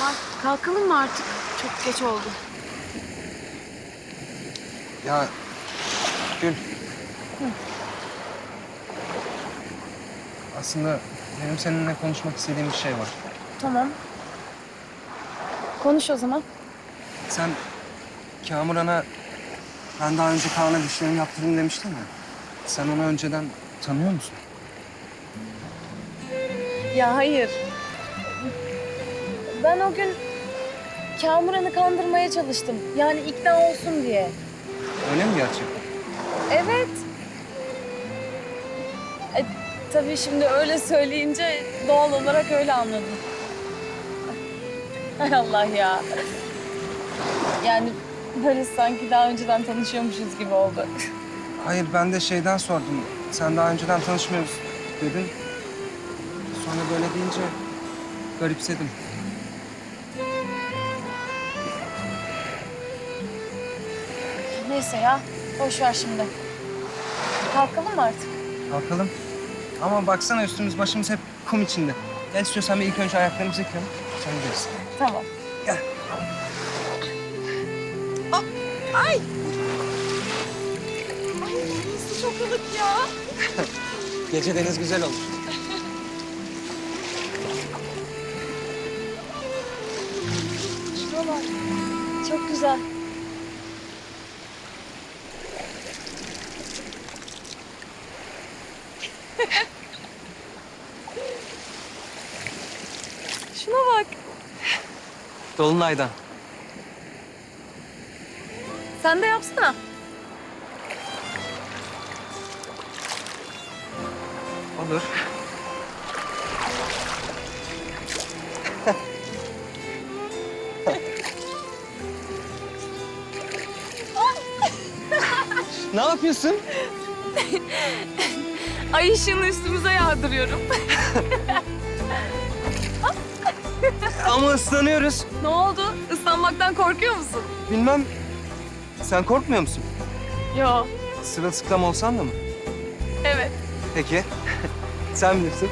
Ya kalkalım mı artık? Çok geç oldu. Ya Gül. Aslında benim seninle konuşmak istediğim bir şey var. Tamam. Konuş o zaman. Sen Kamuran'a ben daha önce Kaan'a dişlerimi yaptırdım demiştin ya. Sen onu önceden tanıyor musun? Ya hayır. Ben o gün Kamuran'ı kandırmaya çalıştım. Yani ikna olsun diye. Öyle mi gerçekten? Evet. E, tabii şimdi öyle söyleyince doğal olarak öyle anladım. Hay Allah ya. Yani böyle sanki daha önceden tanışıyormuşuz gibi oldu. Hayır ben de şeyden sordum. Sen daha önceden tanışmıyoruz dedin. Sonra böyle deyince garipsedim. Neyse ya, boş ver şimdi. Kalkalım mı artık? Kalkalım. Ama baksana üstümüz başımız hep kum içinde. Gel istiyorsan bir ilk önce ayaklarımızı yıkayalım. Sonra gideriz. Tamam. Gel. Ay! Ay nasıl çok ılık ya. Gece deniz güzel olur. Şuna bak. Çok güzel. Şuna bak. Dolunay'dan. Sen de yapsana. Olur. ne yapıyorsun? Ay ışığını üstümüze yağdırıyorum. Ama ıslanıyoruz. ne oldu? Islanmaktan korkuyor musun? Bilmem. Sen korkmuyor musun? Yo. Sırılsıklam olsan da mı? Evet. Peki. Sen bilirsin.